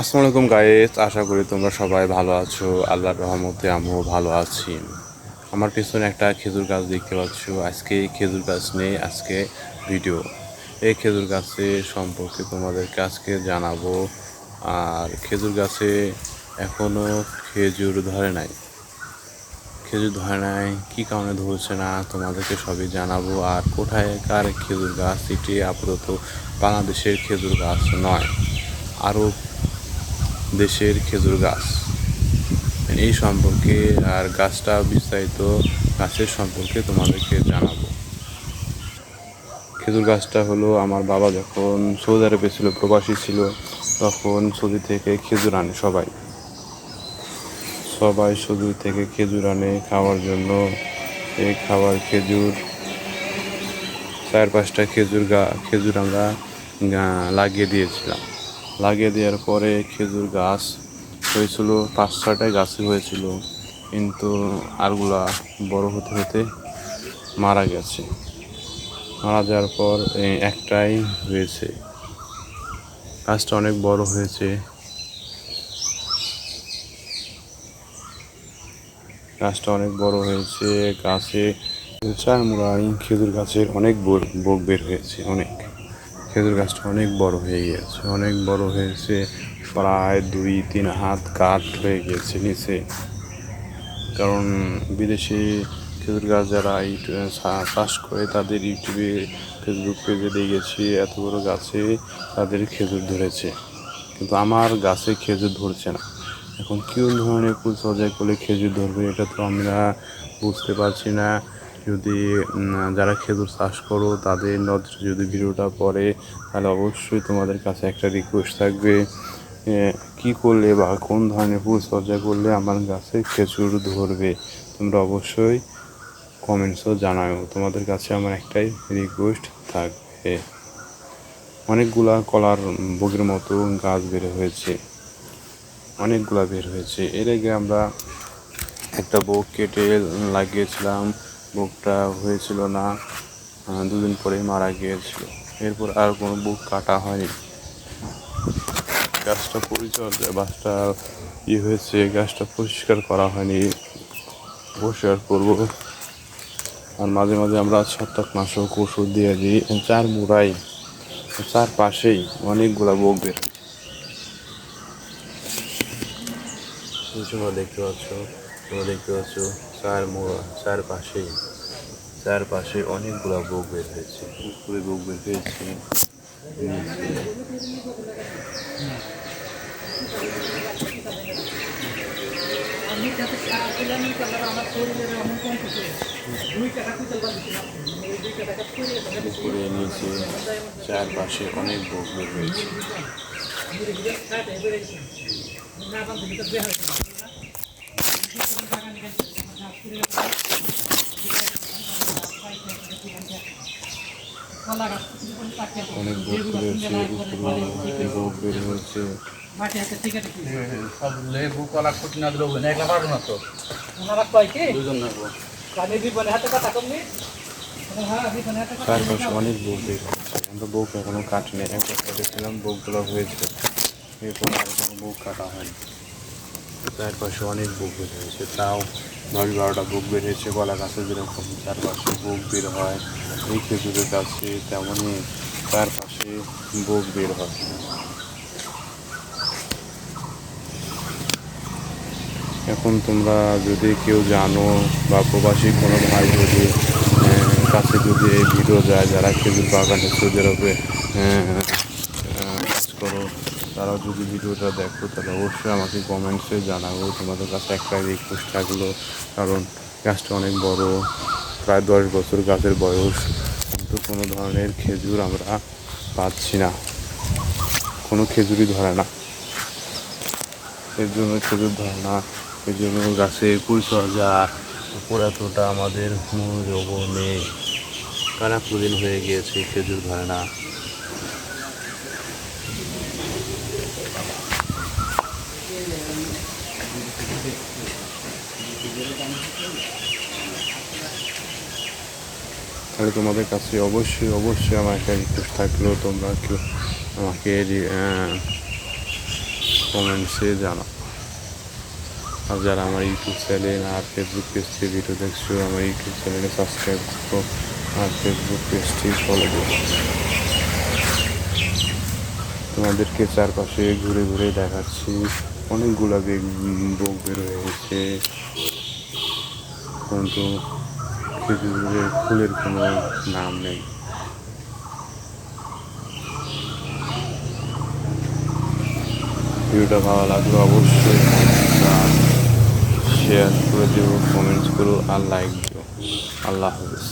আসসালামু আলাইকুম গায়েস আশা করি তোমরা সবাই ভালো আছো। আল্লাহর রহমতে আমিও ভালো আছি। আমার পিছনে একটা খেজুর গাছ দেখতে পাচ্ছ। আজকে খেজুর গাছ নেই আজকে ভিডিও এই খেজুর গাছের সম্পর্কে তোমাদেরকে আজকে জানাব। আর খেজুর গাছে এখনও খেজুর ধরে নাই। খেজুর ধরে নাই, কী কারণে ধরছে না, তোমাদেরকে সবই জানাব। আর কোথায়, কার খেজুর গাছ, এটি আপাতত বাংলাদেশের খেজুর গাছ নয়। আরও দেশের খেজুর গাছ। এই সম্পর্কে আর গাছটা বিস্তারিত গাছের সম্পর্কে তোমাদেরকে জানাব। খেজুর গাছটা হলো আমার বাবা যখন সৌদি আরবে ছিল, প্রবাসী ছিল, তখন সৌদি থেকে খেজুর আনে সবাই। সবাই সৌদি থেকে খেজুর আনে খাওয়ার জন্য। এই খাবার খেজুর, চার পাঁচটা খেজুর গা, খেজুর আমরা লাগিয়ে দিয়েছিলাম। লাগিয়ে দেওয়ার পরে খেজুর গাছ হয়েছিল, পাঁচ ছটায় গাছই হয়েছিল, কিন্তু আরগুলা বড় হতে হতে মারা গেছে। মারা যাওয়ার পর একটাই হয়েছে। গাছটা অনেক বড় হয়েছে। গাছটা অনেক বড় হয়েছে। গাছে চার মুড়াই খেজুর গাছের অনেক বোক বের হয়েছে, অনেক। খেজুর গাছটা অনেক বড় হয়ে গেছে। অনেক বড় হয়েছে, প্রায় দুই, তিন হাত কাঠ হয়ে গেছে নিচে। কারণ বিদেশে খেজুর গাছ যারা চাষ করে, তাদের ইউটিউবে, ফেসবুক পেজে দেখেছি, এত বড় গাছে তাদের খেজুর ধরেছে। কিন্তু আমার গাছে খেজুর ধরছে না। এখন কোন ধরনের পরিচর্যা করলে খেজুর ধরবে, এটা তো আমরা বুঝতে পারছি না। যদি যারা খেজুর চাষ করো, তাদের নজরে যদি ভিডিওটা পড়ে, তাহলে অবশ্যই তোমাদের কাছে একটা রিকোয়েস্ট থাকবে কি করলে বা কোন ধরনের পরিচর্যা করলে আমার গাছে খেজুর ধরবে? তোমরা অবশ্যই কমেন্টসও জানাও তোমাদের কাছে আমার একটাই রিকোয়েস্ট থাকবে। অনেকগুলা কলার বগের মতো গাছ বের হয়েছে, অনেকগুলা বের হয়েছে। এর আগে আমরা একটা বক কেটে লাগিয়েছিলাম বকটা হয়েছিল না দুদিন পরেই মারা গিয়েছিল। এরপর আর কোনো বুক কাটা হয়নি। গাছটা পরিচর্যা গাছটা ইয়ে হয়েছে গাছটা পরিষ্কার করা হয়নি। পরিষ্কার করব। আর মাঝে মাঝে আমরা ছত্রাকনাশক ওষুধ দিয়ে দিই। চার মুড়াই, চার পাশেই অনেকগুলা বোক বের দেখতে পাচ্ছ, তোমরা দেখতে পাচ্ছ চার মোড়া চার পাশেই চার পাশে অনেকগুলা বোক বের হয়েছে। উপরে বোক বের হয়েছে। শরীরের অনেক উপরে নিচে বোক বের হয়েছে। না অনেক বোক বের হয়েছে বের হয়েছে সব লেবু কলা খুঁটি না তো ওনারা কয় কি দুজন নেব কানে জীবনে হাতে কথা কমনি জীবনে হাতে কথা চার পাশে অনেক বোক বের হয়েছে। আমরা বোক এখনও কাটিনি একবার কেটেছিলাম বোকগুলো হয়েছে। এরপর আর কাটা হয়নি। চারপাশে অনেক বুক বের হয়েছে। তাও দশ বারোটা বুক বের হয়েছে কলা গাছে যেরকম চারপাশে বুক বের হয় এই খেজুরের গাছে তেমনই চারপাশে বুক বের হয়। এখন তোমরা যদি কেউ জানো বা প্রবাসী কোনো ভাই যদি কাছে যদি এই ভিডিও যায় যারা খেজুর বাগানে সৌদি আরবে তারা যদি ভিডিওটা দেখো, তাহলে অবশ্যই আমাকে কমেন্টসে জানাব তোমাদের কাছে একটা রিকোয়েস্ট থাকল, কারণ গাছটা অনেক বড়, প্রায় দশ বছর গাছের বয়স। কিন্তু কোনো ধরনের খেজুর আমরা পাচ্ছি না। কোনো খেজুরই ধরে না। এর জন্য খেজুর ধরে না। এর জন্য গাছের পরিচর্যা এতটা আমাদের মনোযোগ নেই। এতদিন হয়ে গিয়েছে, খেজুর ধরে না। তাহলে তোমাদের কাছে অবশ্যই অবশ্যই আমার একটা রিকোয়েস্ট থাকলেও তোমরা কেউ আমাকে কমেন্টসে জানাও। আর যারা আমার ইউটিউব চ্যানেল আর ফেসবুক পেজ থেকে ভিডিও দেখছ, আমার ইউটিউব চ্যানেলে সাবস্ক্রাইব করো আর ফেসবুক পেজটি ফলো করো। তোমাদেরকে চারপাশে ঘুরে ঘুরে দেখাচ্ছি। অনেক গোলাপি বোক বের হয়ে গেছে। কিন্তু খেজুরের ফুলের কোনো নাম নেই। ভিডিওটা ভালো লাগল অবশ্যই শেয়ার করে দিও কমেন্টস করো আর লাইক দিও। আল্লাহ হাফিজ।